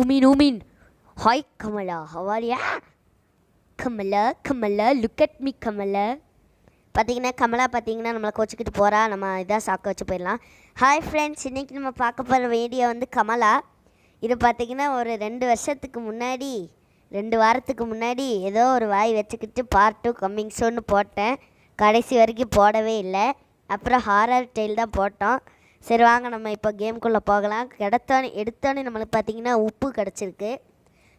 உமின் உமின். Hi Kamala. ஹவாரியா Kamala Kamala look at me Kamala. பார்த்தீங்கன்னா கமலா பார்த்தீங்கன்னா நம்மளை கோச்சிக்கிட்டு போகிறா நம்ம இதாக சாக்க வச்சு போயிடலாம். ஹாய் ஃப்ரெண்ட்ஸ் இன்றைக்கி நம்ம பார்க்க போகிற வீடியோ வந்து கமலா. இது பார்த்தீங்கன்னா ஒரு ரெண்டு வருஷத்துக்கு முன்னாடி ரெண்டு வாரத்துக்கு முன்னாடி ஏதோ ஒரு வாய் வச்சுக்கிட்டு பார்ட் டூ கம்மிங் சோன்னு போட்டேன். கடைசி வரைக்கும் போடவே இல்லை. அப்புறம் ஹாரர் டெய்ல் தான் போட்டோம். சரி வாங்க நம்ம இப்போ கேம்குள்ளே போகலாம். கிடத்தோன்னு எடுத்தோன்னே நம்மளுக்கு பார்த்தீங்கன்னா உப்பு கிடச்சிருக்கு.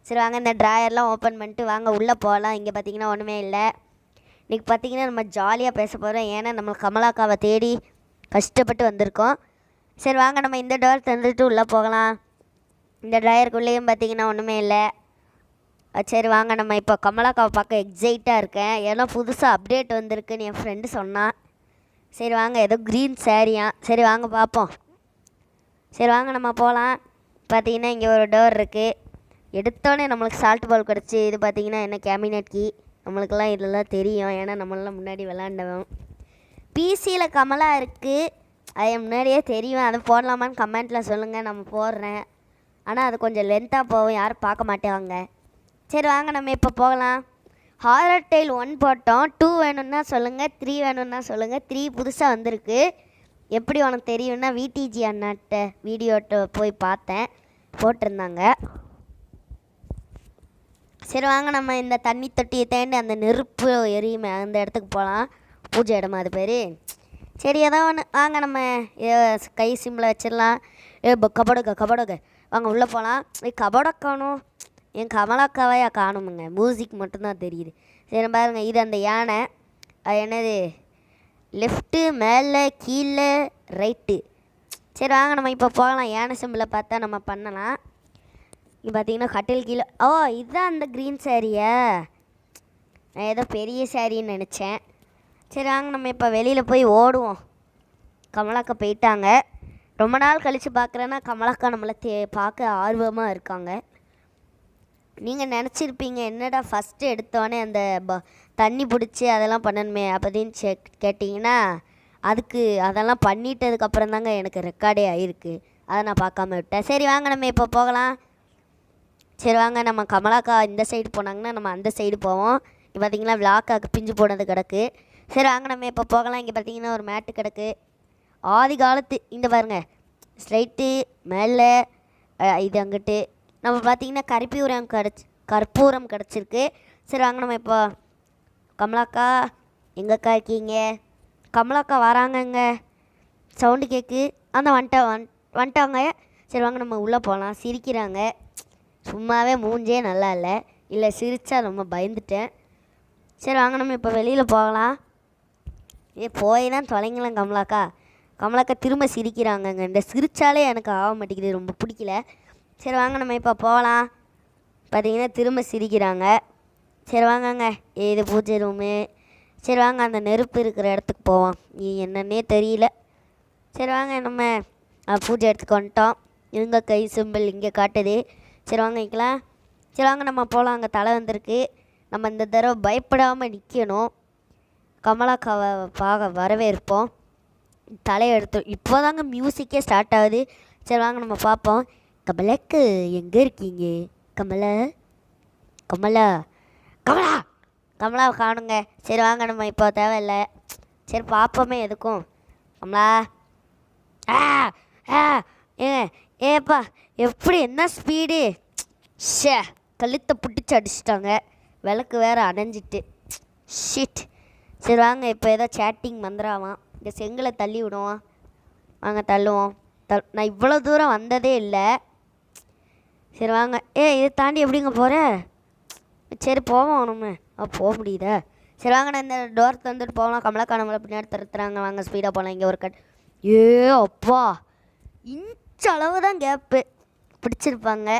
சரி வாங்க இந்த ட்ராயர்லாம் ஓப்பன் பண்ணிட்டு வாங்க உள்ளே போகலாம் இங்கே பார்த்தீங்கன்னா ஒன்றுமே இல்லை. இன்றைக்கி பார்த்தீங்கன்னா நம்ம ஜாலியாக பேச போகிறோம் ஏன்னா நம்ம கமலாக்காவை தேடி கஷ்டப்பட்டு வந்திருக்கோம். சரி வாங்க நம்ம இந்த டோர் தந்துட்டு உள்ளே போகலாம். இந்த ட்ராயருக்குள்ளேயும் பார்த்தீங்கன்னா ஒன்றுமே இல்லை. சரி வாங்க நம்ம இப்போ கமலாக்காவை பார்க்க எக்ஸைட்டாக இருக்கேன். ஏன்னா புதுசாக அப்டேட் வந்திருக்குன்னு என் ஃப்ரெண்டு சொன்னான். சரி வாங்க ஏதோ க்ரீன் சேரீயா சரி வாங்க பார்ப்போம் சரி வாங்க நம்ம போகலாம் பார்த்தீங்கன்னா இங்கே ஒரு டோர் இருக்குது எடுத்தோடனே நம்மளுக்கு சால்ட் பால் கிடச்சி. இது பார்த்தீங்கன்னா என்ன கேபினட் கீ நம்மளுக்கெல்லாம் இதெல்லாம் தெரியும். ஏன்னா நம்மளாம் முன்னாடி விளாண்டவன் பிசியில் கமலா இருக்குது அது முன்னாடியே தெரியும். அதை போடலாமான்னு கமெண்ட்டில் சொல்லுங்கள் நம்ம போடுறேன். ஆனால் அது கொஞ்சம் லென்த்தாக போகும். யாரும் பார்க்க மாட்டேவாங்க. சரி வாங்க நம்ம இப்போ போகலாம். ஹாரர் டைல் ஒன் போட்டோம். டூ வேணும்னா சொல்லுங்கள் த்ரீ வேணும்னா சொல்லுங்கள் த்ரீ புதுசாக வந்திருக்கு. எப்படி உனக்கு தெரியும்னா விடிஜி அண்ணாட்ட வீடியோட்ட போய் பார்த்தேன். போட்டிருந்தாங்க. சரி வாங்க. நம்ம இந்த தண்ணி தொட்டியை தேண்டி அந்த நெருப்பு எரியுமே அந்த இடத்துக்கு போகலாம் பூஜை இடமா அது பேர். சரி ஏதோ ஒன்று வாங்க நம்ம கை சிம்மில் வச்சிடலாம். ஏ கபடுக கபடுக. வாங்க உள்ளே போகலாம் ஏ என் கமலாக்காவையா காணுமுங்க. மியூசிக் மட்டும்தான் தெரியுது. சரி பாருங்க. இது அந்த யானை. அது என்னது? லெஃப்ட்டு மேலே கீழே ரைட்டு சரி வாங்க. நம்ம இப்போ போகலாம். யானை சிம்பிளை பார்த்தா நம்ம பண்ணலாம். இங்கே பார்த்தீங்கன்னா கட்டில் கீழே. ஓ இதுதான் அந்த க்ரீன் சாரியா நான் ஏதோ பெரிய சாரின்னு நினச்சேன். சரி வாங்க. நம்ம இப்போ வெளியில் போய் ஓடுவோம். கமலாக்கா போயிட்டாங்க. ரொம்ப நாள் கழித்து பார்க்குறேன்னா கமலாக்கா நம்மளை தே பார்க்க ஆர்வமாக இருக்காங்க. நீங்கள் நினச்சிருப்பீங்க என்னடா ஃபஸ்ட்டு எடுத்தோடனே அந்த ப தண்ணி பிடிச்சி அதெல்லாம் பண்ணணுமே அப்படின்னு செ கேட்டிங்கன்னா அதுக்கு அதெல்லாம் பண்ணிட்டதுக்கப்புறம் தாங்க எனக்கு ரெக்கார்டே ஆகிருக்கு அதை நான் பார்க்காம விட்டேன். சரி வாங்க நம்ம இப்போ போகலாம். சரி வாங்க. நம்ம கமலாக்கா இந்த சைடு போனாங்கன்னா நம்ம அந்த சைடு போவோம். இங்கே பார்த்தீங்கன்னா விளாக்காக்கு பிஞ்சு போனது கிடக்கு. சரி வாங்க. நம்ம இப்போ போகலாம். இங்கே பார்த்தீங்கன்னா ஒரு மேட்டு கிடக்கு. ஆதி காலத்து இந்த பாருங்க. ஸ்ட்ரைட்டு மேலே இது அங்கிட்டு நம்ம பார்த்தீங்கன்னா கருப்பூரம் கிடச்சி கற்பூரம் கிடச்சிருக்கு. சரி வாங்க நம்ம இப்போ கமலாக்கா எங்கக்கா இருக்கீங்க? கமலாக்கா வராங்கங்க. சவுண்டு கேட்கு அந்த வந்துட்ட வந் வந்துட்டாங்க சரி வாங்க நம்ம உள்ளே போகலாம் சிரிக்கிறாங்க. சும்மாவே மூஞ்சே நல்லா இல்லை. இல்லை சிரித்தா ரொம்ப பயந்துட்டேன். சரி வாங்க நம்ம இப்போ வெளியில் போகலாம். ஏ போய் தான் தொலைங்கலாம் கமலாக்கா. கமலாக்கா திரும்ப சிரிக்கிறாங்கங்க. இந்த சிரித்தாலே எனக்கு ஆக மாட்டேங்குது. ரொம்ப பிடிக்கல. சரி வாங்க நம்ம இப்போ போகலாம் பார்த்தீங்கன்னா திரும்ப சிரிக்கிறாங்க. சரி வாங்கங்க. இது பூஜை ரூமு சரி வாங்க அந்த நெருப்பு இருக்கிற இடத்துக்கு போவோம். நீ என்னன்னே தெரியல. சரி வாங்க நம்ம பூஜை இடத்துக்கு வந்துட்டோம். இவங்க கை சிம்பிள் இங்கே காட்டுது. சரி வாங்க வைக்கலாம் சரி வாங்க நம்ம போகலாம் அங்கே தலை வந்திருக்கு. நம்ம இந்த தடவை பயப்படாமல் நிற்கணும் கமலாக்காவை பார்க்க வரவேற்போம். தலையை எடுத்து இப்போ தாங்க மியூசிக்கே ஸ்டார்ட் ஆகுது. சரி வாங்க நம்ம பார்ப்போம். கமலாக்கு எங்கே இருக்கீங்க? கமலா கமலா கமலா கமலாவை காணுங்க. சரி வாங்க நம்ம இப்போ தேவையில்லை. சரி பார்ப்போமே எதுக்கும். கமலா ஆ ஆ ஏ ஏப்பா எப்படி என்ன ஸ்பீடு? ஷே கழுத்தை பிடிச்சி அடிச்சிட்டாங்க. விளக்கு வேற அணைஞ்சிட்டு. ஷிட். சரி வாங்க இப்போ ஏதோ சேட்டிங் வந்துடாவான் இந்த செங்கலை தள்ளி விடுவோம் வாங்க தள்ளுவோம். தள் நான் இவ்வளோ தூரம் வந்ததே இல்லை. சரி வாங்க. ஏ இதை தாண்டி எப்படிங்க போகிற சரி போவோம் நம்ம ஆ போக முடியுதா? சரி வாங்க நான் இந்த டோர் தந்துட்டு போகலாம். கமலாக்கா நம்மளை பின்னாடி தருத்துறாங்க வாங்க ஸ்பீடாக போகலாம் இங்கே ஒரு கட். ஏ அப்பா. இன்ச் அளவு தான் கேப்பு பிடிச்சிருப்பாங்க.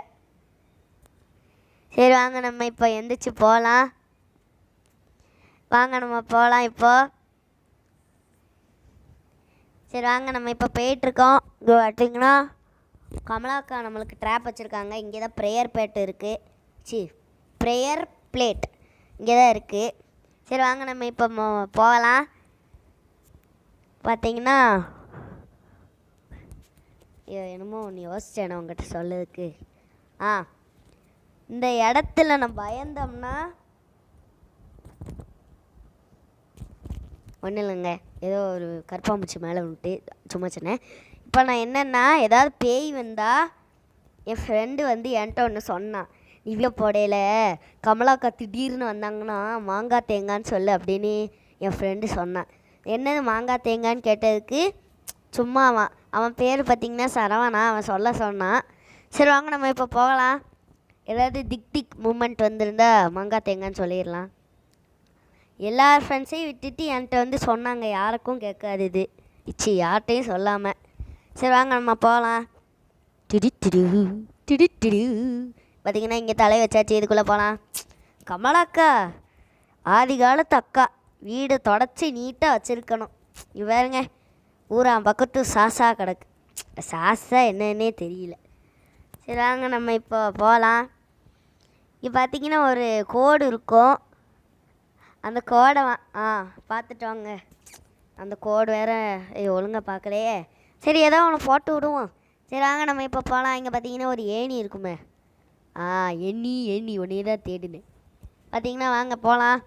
சரி வாங்க நம்ம இப்போ எந்திரிச்சு போகலாம் வாங்க நம்ம போகலாம் இப்போ. சரி வாங்க நம்ம இப்போ போயிட்டுருக்கோம் இங்கே பார்த்தீங்கன்னா கமலாக்கா நம்மளுக்கு ட்ராப் வச்சுருக்காங்க. இங்கே தான் ப்ரேயர் பேட் இருக்குது சி ப்ரேயர் பிளேட் இங்கே தான் இருக்குது சரி வாங்க நம்ம இப்போ போகலாம். பார்த்தீங்கன்னா என்னமோ ஒன்று யோசித்தேன் நான் உங்ககிட்ட சொல்லதுக்கு ஆ இந்த இடத்துல நம்ம பயந்தோம்னா ஒன்றும் இல்லைங்க. ஏதோ ஒரு கற்பாம்பூச்சி மேலே விட்டு சும்மா சொன்னேன். இப்போ நான் என்னென்னா ஏதாவது பேய் வந்தால் என் ஃப்ரெண்டு வந்து என்கிட்ட ஒன்று சொன்னான் இவ்வளோ போடையில். கமலாக்கா திடீர்னு வந்தாங்கன்னா மாங்காய் தேங்கான்னு சொல்லு அப்படின்னு என் ஃப்ரெண்டு சொன்னான் என்னது மாங்காய் தேங்கான்னு கேட்டதுக்கு சும்மா அவன் அவன் பேர் பார்த்திங்கன்னா சரவணா அவன் சொல்ல சொன்னான் சரி வாங்க நம்ம இப்போ போகலாம். ஏதாவது திக் திக் மூமெண்ட் வந்திருந்தா மாங்காய் தேங்கான்னு சொல்லிடலாம். எல்லா ஃப்ரெண்ட்ஸையும் விட்டுட்டு என்கிட்ட வந்து சொன்னாங்க. யாருக்கும் கேட்காது இது. இச்சி யார்கிட்டையும் சொல்லாமல் சரி வாங்க நம்ம போகலாம் திடி திடு திடி திடு பார்த்தீங்கன்னா இங்கே தலை வச்சாச்சு. இதுக்குள்ளே போகலாம் கமலாக்கா ஆதி காலத்து அக்கா. வீடு தொடச்சி நீட்டாக வச்சுருக்கணும். இங்க பாருங்க. ஊரான் பக்கத்து சாசா கிடக்கு. சாசா என்னன்னே தெரியல. சரி வாங்க நம்ம இப்போ போகலாம் இங்கே பார்த்தீங்கன்னா ஒரு கோடு இருக்கும். அந்த கோடை வா ஆ பார்த்துட்டு வாங்க. அந்த கோடு வேற ஐயோ ஒழுங்கா பார்க்கலையே சரி ஏதோ ஒன்று போட்டு விடுவோம். சரி வாங்க நம்ம இப்போ போகலாம் இங்கே பார்த்தீங்கன்னா ஒரு ஏணி இருக்குமே. ஆ எண்ணி எண்ணி ஒன்றே தான் தேடினேன். பார்த்தீங்கன்னா வாங்க போகலாம்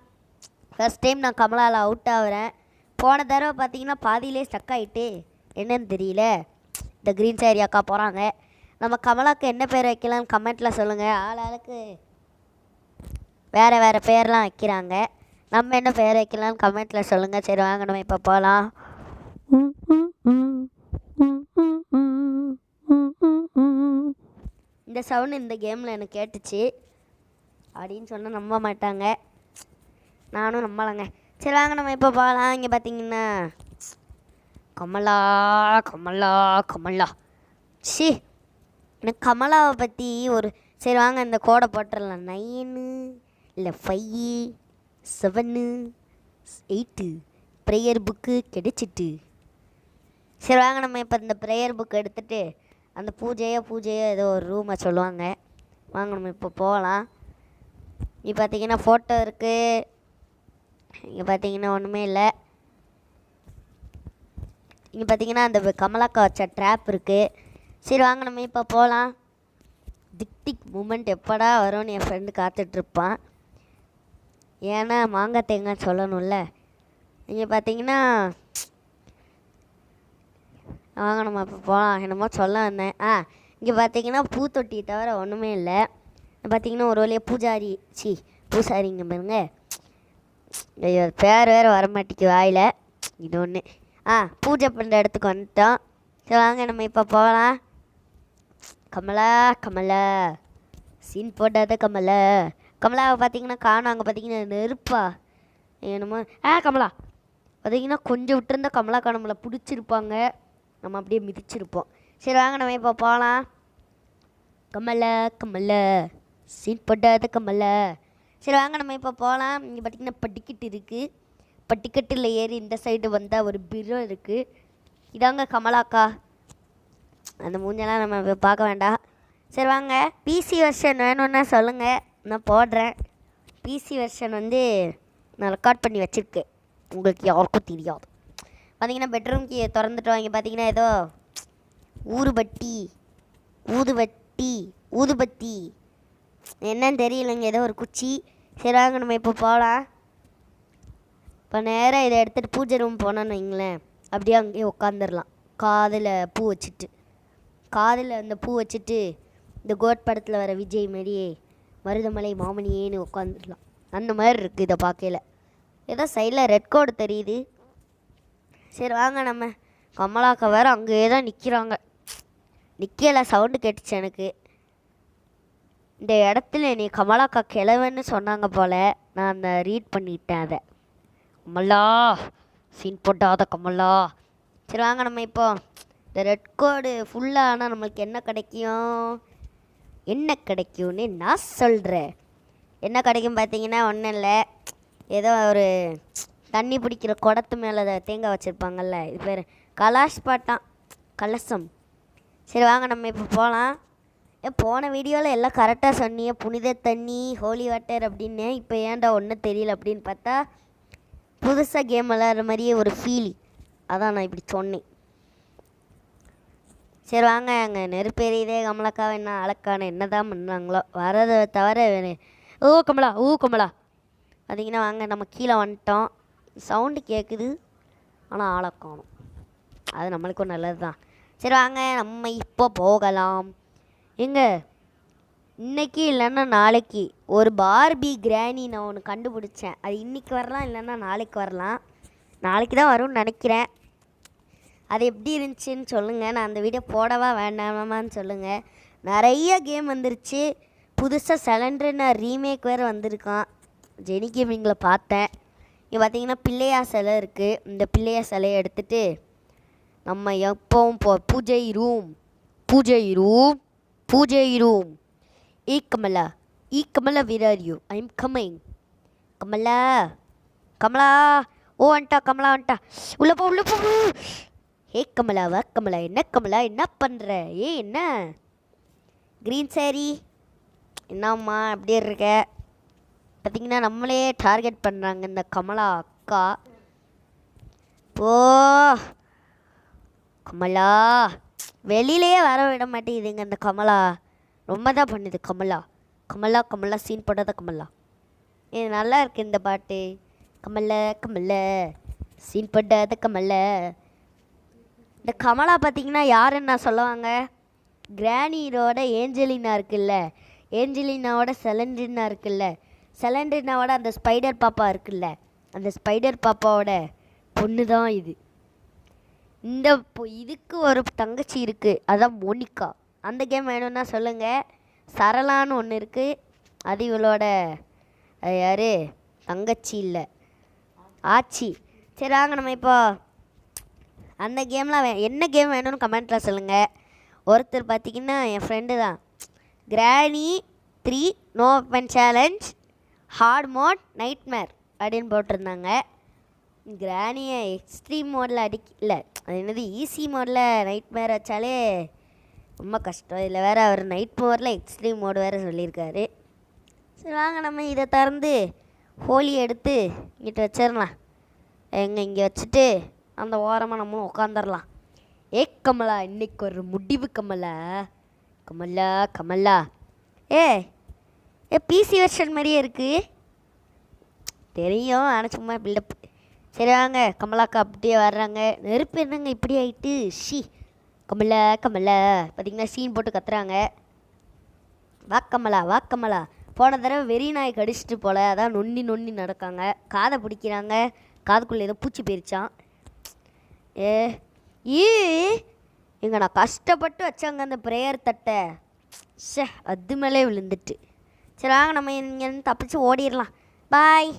ஃபஸ்ட் டைம் நான் கமலாவில் அவுட் ஆகுறேன் போன தடவை பார்த்தீங்கன்னா பாதியிலே ஸ்டக் ஆகிட்டு என்னன்னு தெரியல. இந்த க்ரீன் சாரி அக்கா போகிறாங்க நம்ம கமலாக்கு என்ன பேர் வைக்கலாம்னு கமெண்ட்டில் சொல்லுங்கள் ஆள் ஆளுக்கு வேறு வேறு பேர்லாம் வைக்கிறாங்க. நம்ம என்ன பேர் வைக்கலாம்னு கமெண்ட்டில் சொல்லுங்கள் சரி வாங்க நம்ம இப்போ போகலாம் இந்த சவுண்ட் இந்த கேமில் எனக்கு கேட்டுச்சு. அப்படின்னு சொன்னால் நம்ப மாட்டாங்க. நானும் நம்பலைங்க. சரி வாங்க நம்ம இப்போ போகலாம் இங்கே பார்த்தீங்கன்னா கமலா கமலா கமலா. சி எனக்கு கமலாவை பற்றி ஒரு சரி வாங்க இந்த கோடை போட்டுடலாம். நைனு இல்லை five seven eight prayer book கிடைச்சிட்டு. சரி வாங்க நம்ம இப்போ இந்த ப்ரேயர் புக் எடுத்துகிட்டு அந்த பூஜையோ பூஜையோ ஏதோ ஒரு ரூமை சொல்லுவாங்க. வாங்க நம்ம இப்போ போகலாம் இங்கே பார்த்தீங்கன்னா ஃபோட்டோ இருக்குது இங்கே பார்த்தீங்கன்னா ஒன்றுமே இல்லை. இங்கே பார்த்தீங்கன்னா அந்த கமலாக்கா வச்ச ட்ராப் இருக்குது சரி வாங்க நம்ம இப்போ போகலாம் திக் திக் மூமெண்ட் எப்படா வரும்னு என் ஃப்ரெண்டு காத்துட்ருப்பான் ஏன்னா மாங்காய் தேங்காய் சொல்லணும்ல. இங்கே பார்த்தீங்கன்னா வாங்க நம்ம இப்போ போகலாம் என்னமோ சொல்ல வந்தேன். ஆ இங்கே பார்த்தீங்கன்னா பூத்தொட்டியை தவிர ஒன்றுமே இல்லை. பார்த்தீங்கன்னா ஒரு வழியாக பூஜாரி சி பூசாரிங்க பாருங்க. ஐயோ பேர் வேறு வரமாட்டிக்கு வாயில். இது ஒன்று ஆ பூஜை பண்ணுற இடத்துக்கு வந்துட்டோம். சரி வாங்க நம்ம இப்போ போகலாம் கமலா கமலா. சீன் போட்டாத கமலா. கமலாவை பார்த்தீங்கன்னா காணும். அங்கே பார்த்தீங்கன்னா நெருப்பா. என்னமோ ஆ கமலா. பார்த்தீங்கன்னா கொஞ்சம் விட்டுருந்தா கமலா காணும்ல பிடிச்சிருப்பாங்க. நம்ம அப்படியே மிதிச்சிருப்போம். சரி வாங்க நம்ம இப்போ போகலாம் கமல கமல சீட் போட்டாத கமல சரி வாங்க நம்ம இப்போ போகலாம் இங்கே பார்த்தீங்கன்னா படிக்கட்டு இருக்குது படிக்கட்டில் ஏறி இந்த சைடு வந்தால் ஒரு பிரோ இருக்குது இதாங்க கமலாக்கா அந்த மூஞ்செல்லாம் நம்ம இப்போ பார்க்க வேண்டாம். சரி வாங்க. பிசி வெர்ஷன் வேணும்னா சொல்லுங்கள் நான் போடுறேன். பிசி வெர்ஷன் வந்து நான் ரெக்கார்ட் பண்ணி வச்சுருக்கேன். உங்களுக்கு யாருக்கும் தெரியாது. பார்த்தீங்கன்னா பெட்ரூம் கீ திறந்துட்டு இங்கே பார்த்தீங்கன்னா ஏதோ ஊறுபட்டி ஊதுபட்டி ஊதுபத்தி. என்னன்னு தெரியலைங்க. ஏதோ ஒரு குச்சி. சரி வாங்க நம்ம இப்போ போகலாம் இப்போ நேராக இதை எடுத்துகிட்டு பூஜை ரூம் போனோன்னு வைங்களேன். அப்படியே அங்கேயே உட்காந்துடலாம் காதில் பூ வச்சுட்டு. காதில் அந்த பூ வச்சுட்டு இந்த கோட் படத்தில் வர விஜய் மாதிரியே மருதமலை மாமணியேன்னு உட்காந்துடலாம் அந்த மாதிரி இருக்குது இதை பார்க்கையில. ஏதோ சைடில் ரெட் கோடு தெரியுது. சரி வாங்க நம்ம. கமலாக்கா வேற அங்கேயே தான் நிற்கிறாங்க நிற்கல சவுண்டு கேட்டுச்சு எனக்கு. இந்த இடத்துல நீ கமலாக்கா கிழவன்னு சொன்னாங்க போல். நான் அந்த ரீட் பண்ணிட்டேன் அதை. கமலா சீன் போட்டாத கமலா. சரி வாங்க நம்ம இப்போ. இந்த ரெட் கோடு ஃபுல்லாக ஆனால் நம்மளுக்கு என்ன கிடைக்கும்? என்ன கிடைக்கும்னு நான் சொல்கிறேன் என்ன கிடைக்கும் பார்த்தீங்கன்னா ஒன்றும் இல்லை. ஏதோ ஒரு தண்ணி பிடிக்கிற குடத்து மேலே தேங்காய் வச்சுருப்பாங்கல்ல இது பேர் கலாஷ் பாட்டான் கலசம். சரி வாங்க நம்ம இப்போ போகலாம் ஏ போன வீடியோவில் எல்லாம் கரெக்டாக சொன்னியே புனித தண்ணி ஹோலி வாட்டர் அப்படின்னு. இப்போ ஏன்டா ஒன்றும் தெரியல அப்படின்னு பார்த்தா புதுசாக கேம் விளாட்ற மாதிரியே ஒரு ஃபீல் அதான் நான் இப்படி சொன்னேன். சரி வாங்க அங்கே நெருப்பு எரியுதே என்ன அழக்கான என்ன தான் பண்ணாங்களோ. வரதை தவிர ஓ கமலா ஓ கமலா. பார்த்தீங்கன்னா வாங்க நம்ம கீழே வந்துட்டோம். சவுண்டு கேட்குது ஆனால் ஆளை காணும். அது நம்மளுக்கும் நல்லது தான் சரி வாங்க நம்ம இப்போ போகலாம். எங்க? இன்னைக்கு இல்லைன்னா நாளைக்கு. ஒரு பார்பி கிராணி நான் ஒன்று கண்டுபிடிச்சேன். அது இன்றைக்கி வரலாம் இல்லைன்னா நாளைக்கு வரலாம். நாளைக்கு தான் வரும்னு நினைக்கிறேன். அது எப்படி இருந்துச்சுன்னு சொல்லுங்கள் நான் அந்த வீடியோ போடவா வேண்டாமான்னு சொல்லுங்கள் நிறைய கேம் வந்துருச்சு. புதுசாக சிலண்டர்னு ரீமேக் வேறு வந்திருக்கான். ஜெனி கேமிங்கில் பார்த்தேன். இங்கே பார்த்தீங்கன்னா பிள்ளையார் சிலை இருக்குது இந்த பிள்ளையார் சிலையை எடுத்துட்டு நம்ம எப்பவும் போ பூஜை room pooja room pooja room. A Kamala E Kamala where you I am coming Kamala Kamala ஓ வந்துட்டா கமலா வந்துட்டா. உள்ள போ உள்ள போ. ஏ கமலாவா கமலா என்ன கமலா என்ன பண்ணுற ஏ என்ன? க்ரீன் சாரி என்னம்மா அப்படியே இருக்க. பார்த்தீங்கன்னா நம்மளே டார்கெட் பண்ணுறாங்க இந்த கமலா அக்கா. ஓ கமலா. வெளியிலேயே வர விட மாட்டேங்குதுங்க இந்த கமலா. ரொம்ப தான் பண்ணுது கமலா. கமலா கமலா சீன் போடாத கமலா. இது நல்லா இருக்குது இந்த பாட்டு. கமல கமல சீன் போடாத கமல. இந்த கமலா பார்த்தீங்கன்னா யாருன்னு நான் சொல்லுவாங்க? கிரானியரோட ஏஞ்சலினா இருக்குல்ல. ஏஞ்சலினாவோட செலண்டினா இருக்குல்ல. செலண்ட்ரினாவோட அந்த ஸ்பைடர் பாப்பா இருக்குல்ல அந்த ஸ்பைடர் பாப்பாவோட பொண்ணு தான் இது. இந்த பொ- இதுக்கு ஒரு தங்கச்சி இருக்குது அதான் மோனிகா. அந்த கேம் வேணும்னா சொல்லுங்கள் சரளான்னு ஒன்று இருக்குது அது இவளோட யார்? தங்கச்சி இல்லை. ஆச்சி. சரி வாங்க நம்ம இப்போ அந்த கேம்லாம் வே என்ன கேம் வேணும்னு கமெண்ட்டில் சொல்லுங்கள் ஒருத்தர் பார்த்தீங்கன்னா என் ஃப்ரெண்டு தான். Granny three no weapon challenge hard mode nightmare அப்படின்னு போட்டிருந்தாங்க. கிராணியை எக்ஸ்ட்ரீம் மோடில் அடிக்க இல்லை அது என்னது ஈஸி மோடில் நைட்மேர் வச்சாலே ரொம்ப கஷ்டம். இதில் வேறு அவர் நைட் மோடில் எக்ஸ்ட்ரீம் மோடு வேறு சொல்லியிருக்காரு. சரி வாங்க நம்ம இதை திறந்து ஹோலி எடுத்து இங்கிட்ட வச்சிடலாம். எங்கே இங்கே வச்சுட்டு அந்த ஓரமாக நம்மளும் உட்காந்துடலாம் ஏ கமலா இன்னைக்கு ஒரு முடிவு கமலா. கமலா கமலா. ஏ ஏ பிசி வெர்ஷன் மாதிரியே இருக்குது தெரியும். ஆனால் சும்மா பில்டப் சரி வாங்க. கமலாக்கா அப்படியே வர்றாங்க. நெருப்பு என்னங்க இப்படி ஆயிட்டு? ஷி. கமலா கமலா. பார்த்தீங்கன்னா சீன் போட்டு கத்துறாங்க. வா கமலா வா கமலா. போன தடவை வெறி நாய் கடிச்சிட்டு போல. அதான் நொண்டி நொண்டி நடக்காங்க. காதை பிடிக்கிறாங்க. காதுக்குள்ளே ஏதோ பூச்சி போயிருச்சான் ஏ ஈ. இங்கே நான் கஷ்டப்பட்டு வச்சாங்க அந்த ப்ரேயர் தட்டை. ஷே அது மேலே விழுந்துட்டு. சரி வாங்க நம்ம இங்கேருந்து தப்பிச்சு ஓடிடலாம் பாய்